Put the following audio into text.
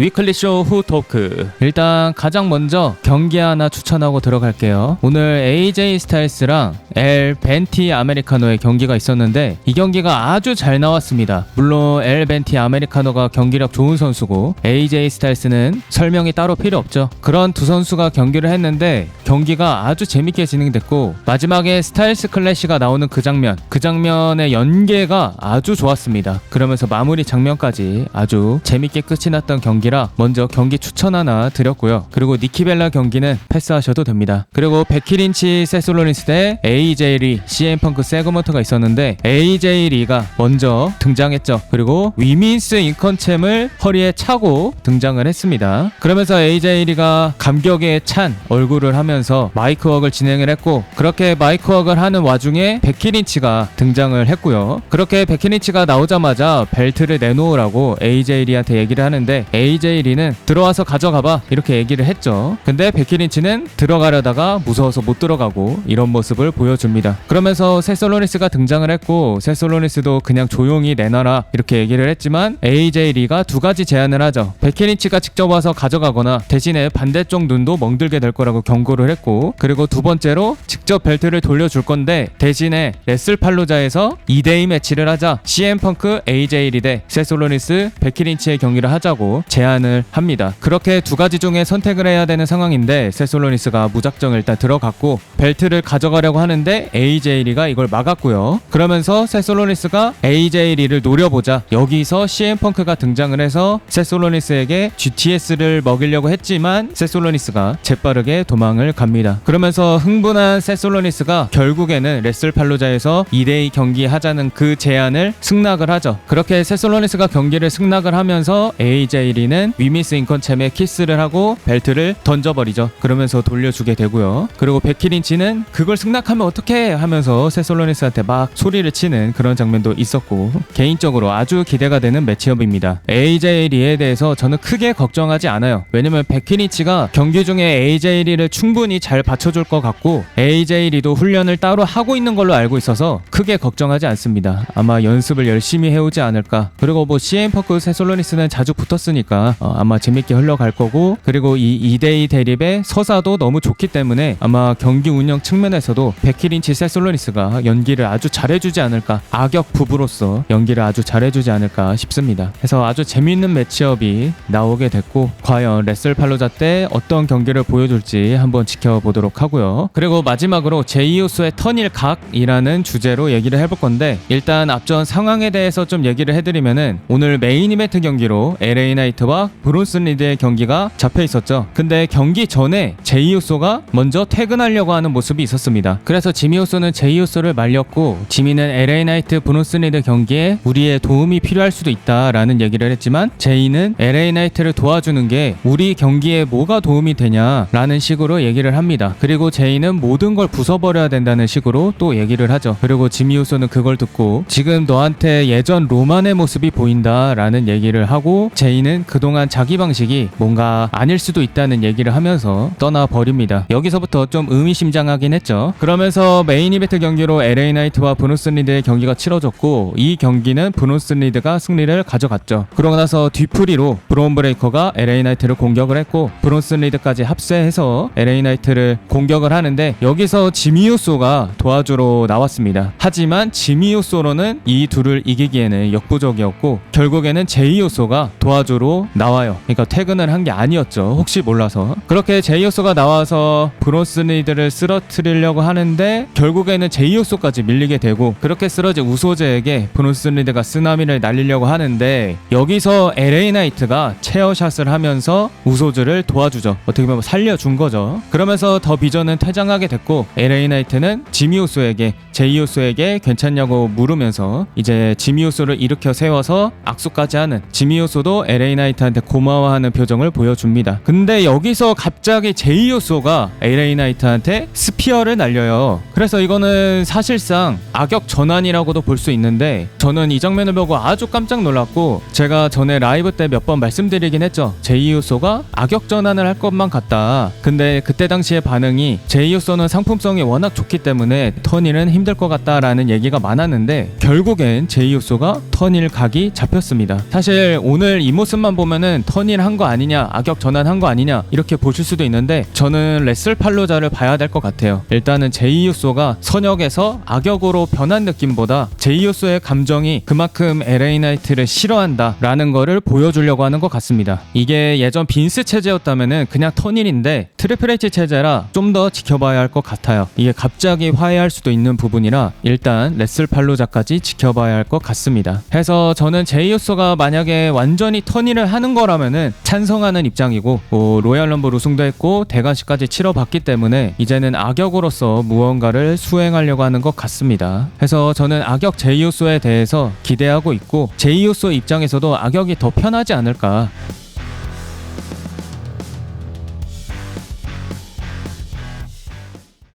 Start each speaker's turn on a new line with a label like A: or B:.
A: 위클리쇼 후 토크. 일단 가장 먼저 경기 하나 추천하고 들어갈게요. 오늘 AJ 스타일스랑 엘 벤티 아메리카노의 경기가 있었는데 이 경기가 아주 잘 나왔습니다. 물론 엘 벤티 아메리카노가 경기력 좋은 선수고 AJ 스타일스는 설명이 따로 필요 없죠. 그런 두 선수가 경기를 했는데 경기가 아주 재밌게 진행됐고 마지막에 스타일스 클래시가 나오는 그 장면 그 장면의 연계가 아주 좋았습니다. 그러면서 마무리 장면까지 아주 재밌게 끝이 났던 경기 라 먼저 경기 추천 하나 드렸고요. 그리고 니키벨라 경기는 패스하셔도 됩니다. 그리고 베키린치 세솔로니스 대 AJ 리 CM 펑크 세그먼트가 있었는데 AJ 리가 먼저 등장했죠. 그리고 위민스 인컨챔을 허리에 차고 등장을 했습니다. 그러면서 AJ 리가 감격에 찬 얼굴을 하면서 마이크웍을 진행을 했고 그렇게 마이크웍을 하는 와중에 베키린치가 등장을 했고요. 그렇게 베키린치가 나오자마자 벨트를 내놓으라고 AJ 리한테 얘기를 하는데 AJ 리는 들어와서 가져가봐 이렇게 얘기를 했죠. 근데 베키린치는 들어가려다가 무서워서 못 들어가고 이런 모습을 보여줍니다. 그러면서 세솔로니스가 등장을 했고 세솔로니스도 그냥 조용히 내놔라 이렇게 얘기를 했지만 AJ 리가 두 가지 제안을 하죠. 베키린치가 직접 와서 가져가거나 대신에 반대쪽 눈도 멍들게 될 거라고 경고를 했고 그리고 두 번째로 직접 벨트를 돌려줄 건데 대신에 레슬 팔로자에서 2대2 매치를 하자 CM 펑크 AJ 리대 세솔로니스 베키린치의 경기를 하자고 제안 을 합니다. 그렇게 두 가지 중에 선택을 해야 되는 상황인데 세솔로니스가 무작정 일단 들어갔고 벨트를 가져가려고 하는데 AJ 리가 이걸 막았고요. 그러면서 세솔로니스가 AJ 리를 노려보자 여기서 CM 펑크가 등장을 해서 세솔로니스에게 GTS를 먹이려고 했지만 세솔로니스가 재빠르게 도망을 갑니다. 그러면서 흥분한 세솔로니스가 결국에는 레슬 팔로자에서 2대2 경기 하자는 그 제안을 승낙을 하죠. 그렇게 세솔로니스가 경기를 승낙을 하면서 AJ 리는 위미스 인컨챔에 키스를 하고 벨트를 던져버리죠. 그러면서 돌려주게 되고요. 그리고 베키린치는 그걸 승낙하면 어떡해 하면서 세솔로니스한테 막 소리를 치는 그런 장면도 있었고 개인적으로 아주 기대가 되는 매치업입니다. AJ 리에 대해서 저는 크게 걱정하지 않아요. 왜냐면 베키니치가 경기 중에 AJ 리를 충분히 잘 받쳐줄 것 같고 AJ 리도 훈련을 따로 하고 있는 걸로 알고 있어서 크게 걱정하지 않습니다. 아마 연습을 열심히 해오지 않을까. 그리고 뭐 CM 퍼크 세솔로니스는 자주 붙었으니까 어, 아마 재밌게 흘러갈 거고 그리고 이 2대2 대립의 서사도 너무 좋기 때문에 아마 경기 운영 측면에서도 베키린치 세솔로니스가 연기를 아주 잘해주지 않을까. 악역 부부로서 연기를 아주 잘해주지 않을까 싶습니다. 그래서 아주 재미있는 매치업이 나오게 됐고 과연 레슬 팔로자 때 어떤 경기를 보여줄지 한번 지켜보도록 하고요. 그리고 마지막으로 제이우스의 턴일 각이라는 주제로 얘기를 해볼 건데 일단 앞전 상황에 대해서 좀 얘기를 해드리면은 오늘 메인 이벤트 경기로 LA 나이트와 브론슨 리드의 경기가 잡혀 있었죠. 근데 경기 전에 제이 우소가 먼저 퇴근하려고 하는 모습이 있었습니다. 그래서 지미 우소는 제이 우소를 말렸고 지미는 LA 나이트 브론슨 리드 경기에 우리의 도움이 필요할 수도 있다라는 얘기를 했지만 제이는 LA 나이트를 도와주는 게 우리 경기에 뭐가 도움이 되냐라는 식으로 얘기를 합니다. 그리고 제이는 모든 걸 부숴버려야 된다는 식으로 또 얘기를 하죠. 그리고 지미 우소는 그걸 듣고 지금 너한테 예전 로만의 모습이 보인다라는 얘기를 하고 제이는 그 동안 자기 방식이 뭔가 아닐 수도 있다는 얘기를 하면서 떠나 버립니다. 여기서부터 좀 의미심장하긴 했죠. 그러면서 메인 이벤트 경기로 LA 나이트와 브노슨 리드의 경기가 치러졌고 이 경기는 브노슨 리드가 승리를 가져갔죠. 그러고 나서 뒤풀이로 브론 브레이커가 LA 나이트를 공격을 했고 브론슨 리드까지 합세해서 LA 나이트를 공격을 하는데 여기서 지미우소가 도와주러 나왔습니다. 하지만 지미우소로는 이 둘을 이기기에는 역부족이었고 결국에는 제이우소가 도와주러 나와요. 그러니까 퇴근을 한 게 아니었죠. 혹시 몰라서 그렇게 제이우소가 나와서 브론슨 리드를 쓰러뜨리려고 하는데 결국에는 제이우소까지 밀리게 되고 그렇게 쓰러진 우소제에게 브론슨 리드가 쓰나미를 날리려고 하는데 여기서 LA 나이트가 체어샷을 하면서 우소즈를 도와주죠. 어떻게 보면 살려준 거죠. 그러면서 더 비전은 퇴장하게 됐고 LA 나이트는 지미우소에게 제이우소에게 괜찮냐고 물으면서 이제 지미우소를 일으켜 세워서 악수까지 하는 지미우소도 LA 나이트 한테 고마워하는 표정을 보여줍니다. 근데 여기서 갑자기 제이우소가 LA 나이트한테 스피어를 날려요. 그래서 이거는 사실상 악역 전환이라고도 볼 수 있는데 저는 이 장면을 보고 아주 깜짝 놀랐고 제가 전에 라이브 때 몇 번 말씀드리긴 했죠. 제이우소가 악역 전환을 할 것만 같다. 근데 그때 당시의 반응이 제이우소는 상품성이 워낙 좋기 때문에 터니는 힘들 것 같다라는 얘기가 많았는데 결국엔 제이우소가 턴일 각이 잡혔습니다. 사실 오늘 이 모습만 보면 은 턴일 한거 아니냐, 악역 전환한 거 아니냐 이렇게 보실 수도 있는데 저는 레슬 팔로자를 봐야 될 것 같아요. 일단은 제이우소가 선역에서 악역으로 변한 느낌보다 제이우소의 감정이 그만큼 LA 나이트를 싫어한다라는 거를 보여주려고 하는 것 같습니다. 이게 예전 빈스 체제였다면은 그냥 턴일인데 트리플 H 체제라 좀 더 지켜봐야 할 것 같아요. 이게 갑자기 화해할 수도 있는 부분이라 일단 레슬 팔로자까지 지켜봐야 할 것 같습니다. 해서 저는 제이우소가 만약에 완전히 턴일을 하는 거라면은 찬성하는 입장이고 뭐 로얄 럼블 우승도 했고 대관식까지 치러봤기 때문에 이제는 악역으로서 무언가를 수행하려고 하는 것 같습니다. 해서 저는 악역 제이우소에 대해서 기대하고 있고 제이우소 입장에서도 악역이 더 편하지 않을까